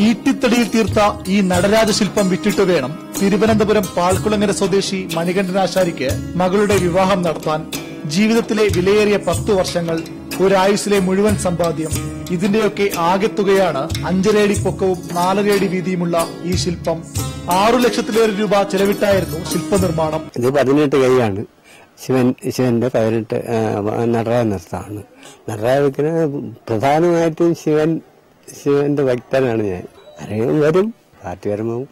ഈട്ടിത്തടിയിൽ തീർത്ത ഈ നടരാജ ശില്പം വിറ്റിട്ട് വേണം തിരുവനന്തപുരം പാൽക്കുളങ്ങര സ്വദേശി മണികണ്ഠനാശാരിക്ക് മകളുടെ വിവാഹം നടത്താൻ ജീവിതത്തിലെ വിലയേറിയ പത്തു വർഷങ്ങൾ ഒരായുസിലെ മുഴുവൻ സമ്പാദ്യം. ഇതിന്റെയൊക്കെ ആകെത്തുകയാണ് അഞ്ചരയടി പൊക്കവും നാലരയടി വീതിയുമുള്ള ഈ ശില്പം. ആറു ലക്ഷത്തിലേറെ രൂപ ചെലവിട്ടായിരുന്നു ശില്പനിർമ്മാണം. ഇത് പതിനെട്ട് കൈയാണ്. ശിവൻ ശിവന്റെ പതിനെട്ട് നടരാജ നൃത്തമാണ് നടരാജത്തിന് പ്രധാനമായിട്ടും ശിവൻ ശിവന്റെ ഭക്തനാണ് ഞാൻ. ആരെങ്കിലും വരും പാർട്ടി വരുമ്പോൾ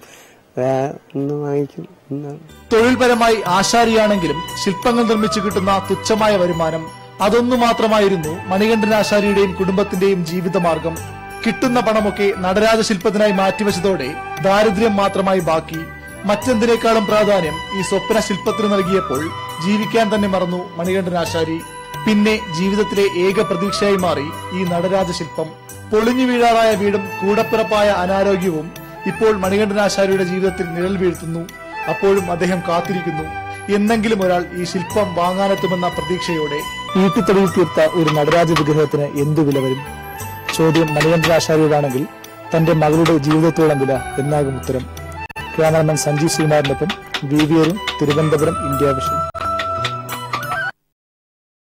ഒന്ന് തൊഴിൽപരമായി ആശാരിയാണെങ്കിലും ശില്പങ്ങൾ നിർമ്മിച്ചു കിട്ടുന്ന തുച്ഛമായ വരുമാനം അതൊന്നു മാത്രമായിരുന്നു മണികണ്ഠൻ ആശാരിയുടെയും കുടുംബത്തിന്റെയും ജീവിതമാർഗം. കിട്ടുന്ന പണമൊക്കെ നടരാജ ശില്പത്തിനായി മാറ്റിവെച്ചതോടെ ദാരിദ്ര്യം മാത്രമായി ബാക്കി. മറ്റെന്തിനേക്കാളും പ്രാധാന്യം ഈ സ്വപ്ന ശില്പത്തിന് നൽകിയപ്പോൾ ജീവിക്കാൻ തന്നെ മറന്നു മണികണ്ഠൻ ആശാരി. പിന്നെ ജീവിതത്തിലെ ഏക പ്രതീക്ഷയായി മാറി ഈ നടരാജ ശില്പം പൊളിഞ്ഞു വീഴാറായ വീടും കൂടപ്പിറപ്പായ അനാരോഗ്യവും ഇപ്പോൾ മണികണ്ഠനാശാരിയുടെ ജീവിതത്തിൽ നിഴൽ വീഴ്ത്തുന്നു. അപ്പോഴും അദ്ദേഹം കാത്തിരിക്കുന്നു. എന്നെങ്കിലും ഒരാൾ ഈ ശില്പം വാങ്ങാനെത്തുമെന്ന പ്രതീക്ഷയോടെ വീട്ടിത്തെളിയിൽ തീർത്ത ഒരു നടരാജ വിഗ്രഹത്തിന് എന്തു വില വരും? ചോദ്യം മണികണ്ഠനാശാരിയോടാണെങ്കിൽ തന്റെ മകളുടെ ജീവിതത്തോളം വില എന്നാകും ഉത്തരം. ക്യാമറമാൻ സഞ്ജീവ് ശ്രീമാറിനൊപ്പം V V Thiruvananthapuram India vision.